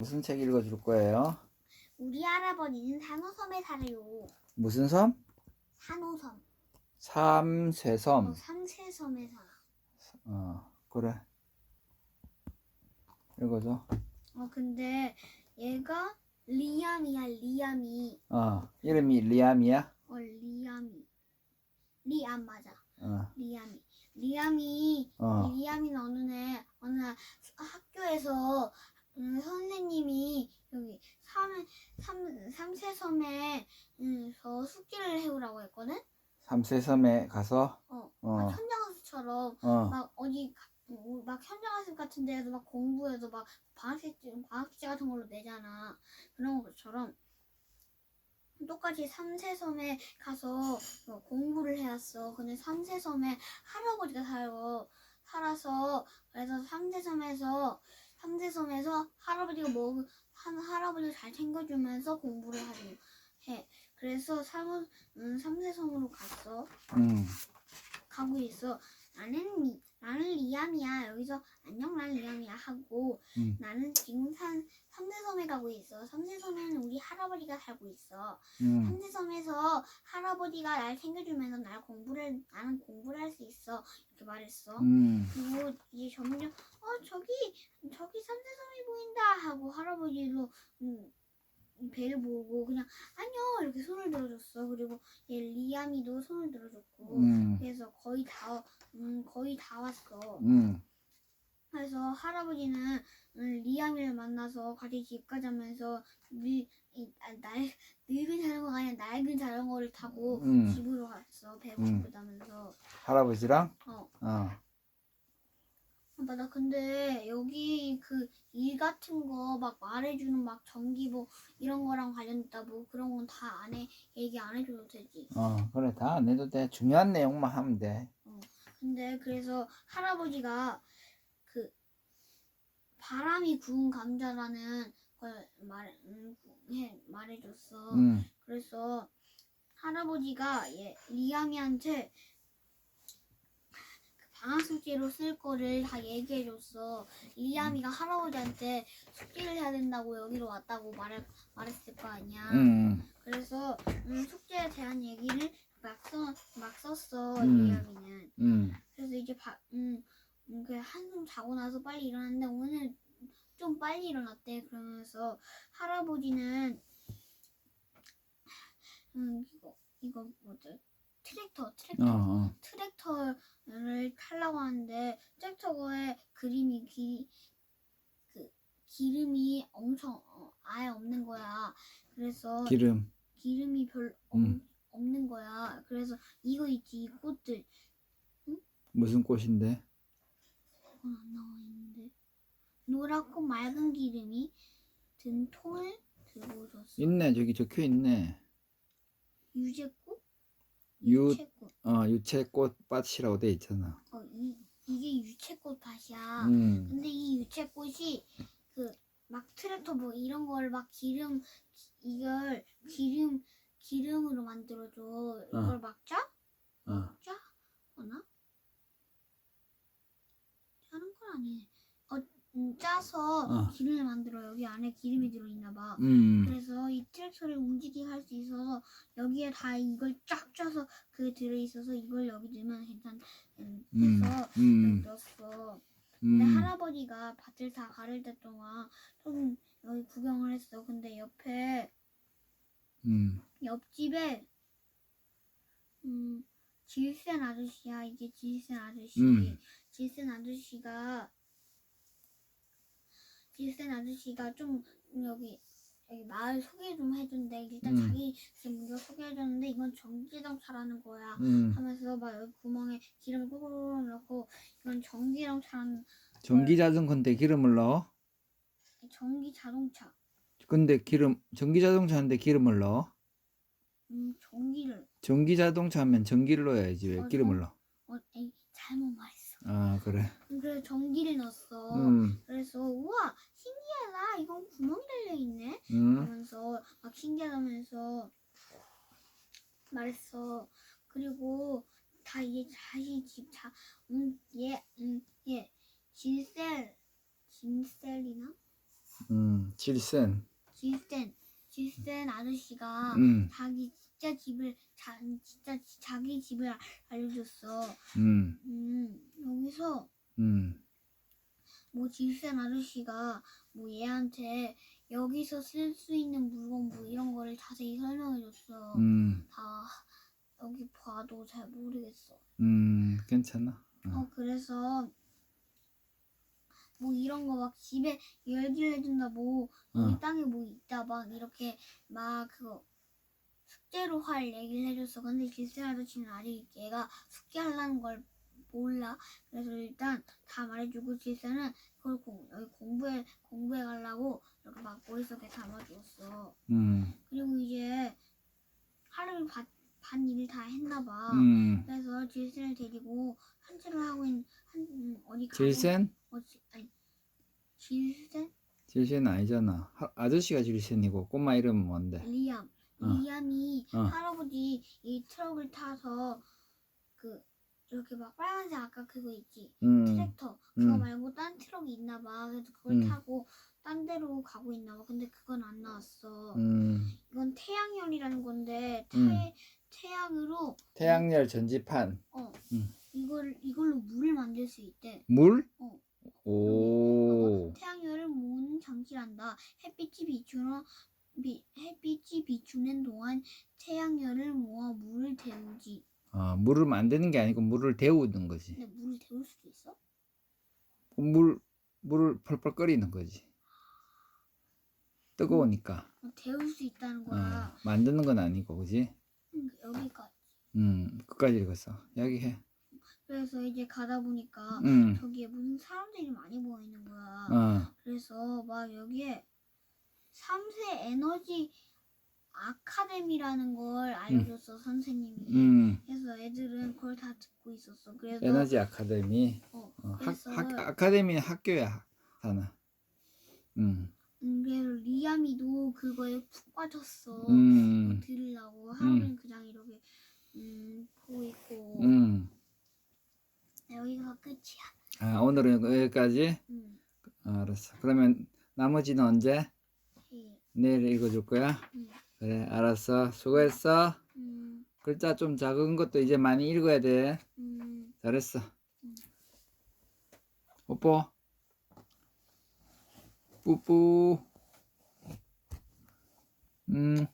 무슨 책 읽어줄 거예요? 우리 할아버지는 산호섬에 살아요. 무슨 섬? 산호섬. 어, 삼세섬. 삼세섬에 살아. 어, 그래. 읽어줘. 어, 근데 얘가 리암이야, 리암이. 어, 이름이 리암이야? 어, 리암이. 리암 맞아. 어, 리암이. 리암이, 어. 리암이는 어느 날, 어느 날 학교에서 음, 선생님이 여기 삼, 삼, 삼세섬에 음, 서 숙제를 해오라고 했거든? 삼세섬에 가서, 어, 어, 막 현장학습처럼 어, 막 어디 가- 뭐, 막 현장학습 같은 데에서 막 공부해서 막 방학숙제 방학숙제 같은 걸로 내잖아. 그런 것처럼 똑같이 삼세섬에 가서 어, 공부를 해왔어. 근데 삼세섬에 할아버지가 살고 살아서 그래서 삼세섬에서 삼세섬에서 할아버지가 먹한 할아버지를 잘 챙겨주면서 공부를 하고 해 그래서 삼 음, 삼세섬으로 갔어 음, 가고 있어. 나는 리, 나는 리암이야. 여기서 안녕 난 리암이야 하고 음. 나는 지금 산 삼세섬에 가고 있어. 삼세섬에는 우리 할아버지가 살고 있어. 음, 삼세섬에서 할아버지가 날 챙겨주면서 날 공부를 나는 공부를 할 수 있어. 이렇게 말했어. 음, 그리고 이제 점점 어 저기 저기 삼세섬이 보인다 하고 할아버지도 음, 배를 보고 그냥 안녕 이렇게 손을 들어줬어. 그리고 얘 리암이도 손을 들어줬고. 음, 그래서 거의 다, 음, 거의 다 왔어. 음, 그래서 할아버지는 음, 리암이를 만나서 같이 집 가자면서 늙, 이, 아, 날, 늙은 자전거가 아니라 낡은 자전거를 타고 음. 집으로 갔어. 배고프다면서. 할아버지랑, 어. 어, 아, 맞아. 근데 여기 그 일 같은 거 막 말해주는 막 전기 뭐 이런 거랑 관련됐다 뭐 그런 건 다 안 해. 얘기 안 해줘도 되지. 어, 그래, 다 안 해도 돼. 중요한 내용만 하면 돼. 근데 그래서 할아버지가 그 바람이 구운 감자라는 걸 말, 음, 해, 말해줬어. 음, 그래서 할아버지가 얘, 리암이한테 그 방학 숙제로 쓸 거를 다 얘기해줬어. 리암이가 할아버지한테 숙제를 해야 된다고 여기로 왔다고 말, 말했을 거 아니야. 음, 그래서 음, 숙제에 대한 얘기를 막, 써, 막 썼어, 음. 리암이는. 음, 그래서 이제 바, 음, 음, 그 한숨 자고 나서 빨리 일어났는데 오늘 좀 빨리 일어났대. 그러면서 할아버지는 음 이거 이거 뭐지? 트랙터 트랙터 어, 어, 트랙터를 타려고 하는데 트랙터에 그림이 기, 그 기름이 엄청 어, 아예 없는 거야. 그래서 기름, 기름이 별 음. 없, 없는 거야. 그래서 이거 있지 이 꽃들 무슨 꽃인데? 그건 안 나와 있는데 노랗고 맑은 기름이 든 통을 들고 줬어. 있네, 저기 적혀 있네. 유채꽃? 유- 유채꽃. 어, 유채꽃밭이라고 돼 있잖아. 어, 이, 이게 유채꽃 밭이야. 음, 근데 이 유채꽃이 그 막 트랙터 뭐 이런 걸 막 기름 이걸 기름 기름으로 만들어줘. 이걸 막 짜? 어, 짜? 거나? 짜는 건. 어, 음, 짜서 어. 기름을 만들어. 여기 안에 기름이 들어있나 봐. 음, 그래서 이 트랙터를 움직이게 할 수 있어서 여기에 다 이걸 쫙 짜서 그게 들어있어서 이걸 여기 넣으면 괜찮 음, 음, 해서 음, 넣었어. 근데 음, 할아버지가 밭을 다 가를 때 동안 좀 여기 구경을 했어. 근데 옆에 음, 옆집에 음 질센 아저씨야. 이게 질센 아저씨. 음. 질센 아저씨가 질센 아저씨가 좀 여기 여기 마을 소개 좀 해준대. 일단 음. 자기 집 먼저 소개해줬는데 이건 전기자동차라는 거야. 음. 하면서 막 여기 구멍에 기름을 뽀뽀 넣고 이건 전기자동차라는 전기 자전거인데 기름을 넣어? 전기 자동차. 근데 기름 전기 자동차인데 기름을 넣어? 음 전기를 전기 자동차 하면 전기를 넣어야지 왜. 기름을 넣어? 어 에이 잘못 말했어. 아 그래. 그래서 전기를 넣었어. 음, 그래서 우와 신기하다 이건 구멍이 달려 있네. 음, 하면서 막 신기하다면서 말했어. 그리고 다 이제 집자 음, 얘, 음, 얘, 진셀, 진셀이나? 음, 질센. 질센 질센 아저씨가 음, 자기 진짜 집을 자, 진짜 자기 집을 알려줬어. 음, 음 여기서 음, 뭐 질센 아저씨가 뭐 얘한테 여기서 쓸 수 있는 물건 뭐 이런 거를 자세히 설명해줬어. 음, 다 여기 봐도 잘 모르겠어. 음, 괜찮아. 어 그래서 뭐 이런 거 막 집에 열기를 해준다 뭐 여기 어. 땅에 뭐 있다 막 이렇게 막 그거 숙제로 할 얘기를 해줬어. 근데 길세 아저씨는 아직 얘가 숙제하려는 걸 몰라. 그래서 일단 다 말해주고 길세는 그걸 공, 여기 공부해 공부해 가려고 이렇게 막 머릿속에 담아주었어. 음, 그리고 이제 하루를 반, 반 일을 다 했나 봐. 음. 그래서 질센을 데리고 산책을 하고 있는 한 음, 어디 가고 질센? 어, 지, 아니 질센 질센 아니잖아. 하- 아저씨가 질센이고 꼬마 이름은 뭔데? 리암 어. 리암이 어. 할아버지 이 트럭을 타서 그 이렇게 막 빨간색 아까 그거 있지 음, 트랙터 그거 음. 말고 딴 트럭이 있나 봐 그래서 그걸 음. 타고 딴 데로 가고 있나 봐 근데 그건 안 나왔어 음. 이건 태양열이라는 건데 태, 음. 태양으로 태양열 전지판. 어 음. 이걸 이걸로 물을 만들 수 있대 물? 어. 오. 태양열을 모으는 장치란다. 햇빛이 비추는 비, 햇빛이 비추는 동안 태양열을 모아 물을 데우지. 아, 물을 만드는 게 아니고 물을 데우는 거지. 근데 물을 데울 수도 있어? 물, 물을 펄펄 끓이는 거지. 뜨거우니까. 어, 데울 수 있다는 어, 거야. 만드는 건 아니고, 그지? 음, 여기까지. 음, 끝까지 읽었어. 여기 해. 그래서 이제 가다 보니까 음, 저기에 무슨 사람들이 많이 있는 거야. 어, 그래서 막 여기에 3세 에너지 아카데미라는 걸 알려줬어 선생님이. 음, 그래서 애들은 그걸 다 듣고 있었어. 그래서 에너지 아카데미. 어, 어, 학, 그래서 학, 아카데미는 학교야, 하나. 음, 음, 그래서 리아미도 그거에 푹 빠졌어. 음, 들으려고 하루는 그냥 이렇게 음, 보고 있고 음. 여기가 끝이야. 아, 오늘은 여기까지? 음, 아, 알았어. 그러면 나머지는 언제? 예, 내일 읽어줄 거야? 음, 그래, 알았어. 수고했어. 음, 글자 좀 작은 것도 이제 많이 읽어야 돼. 음. 잘했어. 음. 뽀뽀. 뿌뿌. 음.